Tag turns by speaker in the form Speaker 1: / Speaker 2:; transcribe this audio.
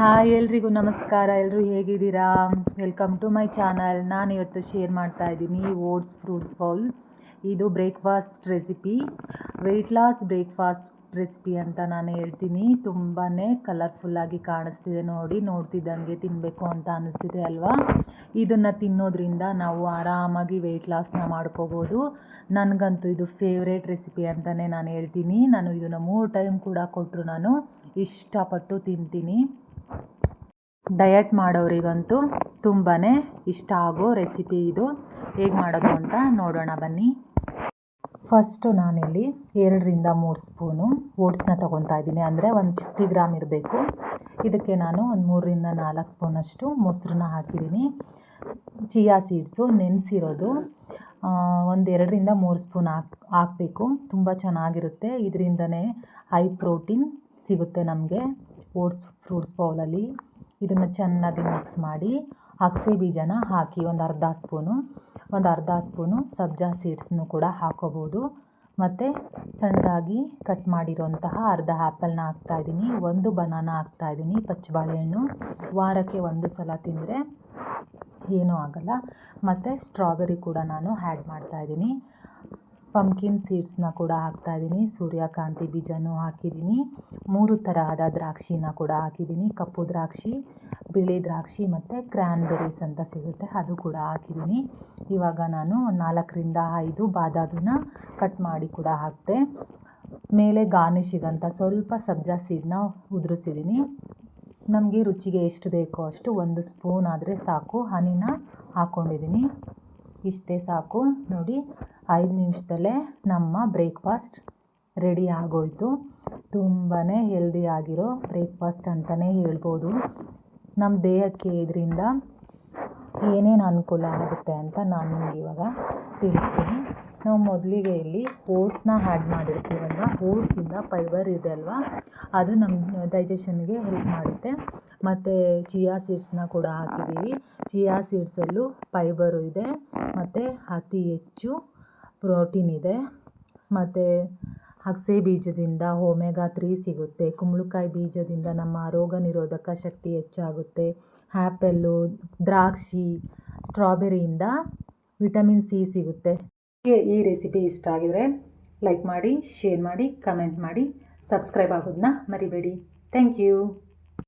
Speaker 1: Hi ಎಲ್ರಿಗೂ ನಮಸ್ಕಾರ ಎಲ್ಲರೂ ಹೇಗಿದ್ದೀರಾ? ವೆಲ್ಕಮ್ ಟು ಮೈ ಚಾನಲ್ ನಾನು ಇವತ್ತು ಶೇರ್ ಮಾಡ್ತಾ ಇದ್ದೀನಿ ಓಟ್ಸ್ ಫ್ರೂಟ್ಸ್ ಬೌಲ್. ಇದು breakfast recipe weight loss breakfast recipe ಅಂತ ನಾನು ಹೇಳ್ತೀನಿ. ತುಂಬಾ ಕಲರ್ಫುಲ್ಲಾಗಿ ಕಾಣಿಸ್ತಿದೆ ನೋಡಿ, ನೋಡ್ತಿದ್ದಂಗೆ ತಿನ್ನಬೇಕು ಅಂತ ಅನ್ನಿಸ್ತಿದೆ ಅಲ್ವಾ? ಇದನ್ನು ತಿನ್ನೋದ್ರಿಂದ ನಾವು ಆರಾಮಾಗಿ ವೆಯ್ಟ್ ಲಾಸ್ನ ಮಾಡ್ಕೋಬೋದು. ನನಗಂತೂ ಇದು ಫೇವ್ರೇಟ್ ರೆಸಿಪಿ ಅಂತಲೇ ನಾನು ಹೇಳ್ತೀನಿ. ನಾನು ಇದನ್ನು ಮೂರು ಟೈಮ್ ಕೂಡ ಕೊಟ್ಟರು ನಾನು ಇಷ್ಟಪಟ್ಟು ತಿಂತೀನಿ. ಡಯಟ್ ಮಾಡೋರಿಗಂತೂ ತುಂಬಾ ಇಷ್ಟ ಆಗೋ ರೆಸಿಪಿ ಇದು. ಹೇಗೆ ಮಾಡೋದು ಅಂತ ನೋಡೋಣ ಬನ್ನಿ. ಫಸ್ಟು ನಾನಿಲ್ಲಿ ಎರಡರಿಂದ ಮೂರು ಸ್ಪೂನು ಓಟ್ಸ್ನ ತೊಗೊತಾ ಇದ್ದೀನಿ. ಅಂದರೆ ಒಂದು ಫಿಫ್ಟಿ ಗ್ರಾಮ್ ಇರಬೇಕು. ಇದಕ್ಕೆ ನಾನು ಒಂದು ಮೂರರಿಂದ ನಾಲ್ಕು ಸ್ಪೂನಷ್ಟು ಮೊಸರನ್ನ ಹಾಕಿದ್ದೀನಿ. ಚಿಯಾ ಸೀಡ್ಸು ನೆನೆಸಿರೋದು. ಒಂದು ಎರಡರಿಂದ ಮೂರು ಸ್ಪೂನ್ ಹಾಕ್, ಹಾಕಬೇಕು. ತುಂಬ ಚೆನ್ನಾಗಿರುತ್ತೆ. ಇದರಿಂದನೇ ಹೈ ಪ್ರೋಟೀನ್ ಸಿಗುತ್ತೆ ನಮಗೆ. ಓಟ್ಸ್ ಫ್ರೂಟ್ಸ್ ಬೌಲಲ್ಲಿ ಇದನ್ನು ಚೆನ್ನಾಗಿ ಮಿಕ್ಸ್ ಮಾಡಿ ಅಗಸೆ ಬೀಜನ ಹಾಕಿ ಒಂದು ಅರ್ಧ ಸ್ಪೂನು, ಒಂದು ಅರ್ಧ ಸ್ಪೂನು ಸಬ್ಜಾ ಸೀಡ್ಸ್ನು ಕೂಡ ಹಾಕೋಬೋದು. ಮತ್ತು ಸಣ್ಣದಾಗಿ ಕಟ್ ಮಾಡಿರೋಂತಹ ಅರ್ಧ ಆ್ಯಪಲ್ನ ಹಾಕ್ತಾಯಿದ್ದೀನಿ ಒಂದು ಬನಾನ ಹಾಕ್ತಾಯಿದ್ದೀನಿ ಪಚ್ಚಬಾಳೆಹಣ್ಣು ವಾರಕ್ಕೆ ಒಂದು ಸಲ ತಿಂದರೆ ಏನೂ ಆಗಲ್ಲ. ಮತ್ತು ಸ್ಟ್ರಾಬೆರಿ ಕೂಡ ನಾನು ಆ್ಯಡ್ ಮಾಡ್ತಾಯಿದ್ದೀನಿ ಪಂಪ್ಕಿನ್ ಸೀಡ್ಸ್ನ ಕೂಡ ಹಾಕ್ತಾಯಿದ್ದೀನಿ ಸೂರ್ಯಕಾಂತಿ ಬೀಜನೂ ಹಾಕಿದ್ದೀನಿ. ಮೂರು ತರಹದ ದ್ರಾಕ್ಷಿನ ಕೂಡ ಹಾಕಿದ್ದೀನಿ. ಕಪ್ಪು ದ್ರಾಕ್ಷಿ, ಬಿಳಿ ದ್ರಾಕ್ಷಿ ಮತ್ತು ಕ್ರ್ಯಾನ್ಬೆರೀಸ್ ಅಂತ ಸಿಗುತ್ತೆ. ಅದು ಕೂಡ ಹಾಕಿದ್ದೀನಿ. ಇವಾಗ ನಾನು ನಾಲ್ಕರಿಂದ ಐದು ಬಾದಾಮಿನ ಕಟ್ ಮಾಡಿ ಕೂಡ ಹಾಕಿದೆ ಮೇಲೆ ಗಾರ್ನಿಶಿಗಂತ ಸ್ವಲ್ಪ ಸಬ್ಜಾ ಸೀಡ್ನ ಉದುರಿಸಿದ್ದೀನಿ. ನಮಗೆ ರುಚಿಗೆ ಎಷ್ಟು ಬೇಕೋ ಅಷ್ಟು ಒಂದು ಸ್ಪೂನ್ ಆದರೆ ಸಾಕು. ಹನಿನ ಹಾಕ್ಕೊಂಡಿದ್ದೀನಿ ಇಷ್ಟೇ ಸಾಕು. ನೋಡಿ, ಐದು ನಿಮಿಷದಲ್ಲೇ ನಮ್ಮ ಬ್ರೇಕ್ಫಾಸ್ಟ್ ರೆಡಿ ಆಗೋಯಿತು. ತುಂಬಾ ಹೆಲ್ದಿ ಆಗಿರೋ ಬ್ರೇಕ್ಫಾಸ್ಟ್ ಅಂತಲೇ ಹೇಳ್ಬೋದು. ನಮ್ಮ ದೇಹಕ್ಕೆ ಇದರಿಂದ ಏನೇನು ಅನುಕೂಲ ಆಗುತ್ತೆ ಅಂತ ನಾನು ನಿಮ್ಗೆ ಇವಾಗ ತಿಳಿಸ್ತೀನಿ. ನಾವು ಮೊದಲಿಗೆ ಇಲ್ಲಿ ಓಟ್ಸ್ನ ಆ್ಯಡ್ ಮಾಡಿರ್ತೀವಲ್ವ ಓಟ್ಸಿಂದ ಫೈಬರ್ ಇದೆ ಅಲ್ವಾ? ಅದು ನಮ್ಮ ಡೈಜೆಷನ್ಗೆ ಹೆಲ್ಪ್ ಮಾಡುತ್ತೆ. ಮತ್ತು ಚಿಯಾ ಸೀಡ್ಸ್ನ ಕೂಡ ಹಾಕಿದ್ದೀವಿ ಚಿಯಾ ಸೀಡ್ಸಲ್ಲೂ ಫೈಬರು ಇದೆ. ಮತ್ತು ಅತಿ ಹೆಚ್ಚು ಪ್ರೋಟೀನ್ ಇದೆ. ಮತ್ತು ಅಗಸೆ ಬೀಜದಿಂದ ಒಮೆಗಾ ತ್ರೀ ಸಿಗುತ್ತೆ. ಕುಂಬಳಕಾಯಿ ಬೀಜದಿಂದ ನಮ್ಮ ರೋಗ ನಿರೋಧಕ ಶಕ್ತಿ ಹೆಚ್ಚಾಗುತ್ತೆ. ಆ್ಯಪಲ್ಲು ದ್ರಾಕ್ಷಿ ಸ್ಟ್ರಾಬೆರಿಯಿಂದ ವಿಟಮಿನ್ ಸಿ ಸಿಗುತ್ತೆ. ಈ ರೆಸಿಪಿ ಇಷ್ಟ ಆಗಿದರೆ ಲೈಕ್ ಮಾಡಿ, ಶೇರ್ ಮಾಡಿ, ಕಮೆಂಟ್ ಮಾಡಿ, ಸಬ್ಸ್ಕ್ರೈಬ್ ಆಗೋದನ್ನ ಮರಿಬೇಡಿ. Thank you.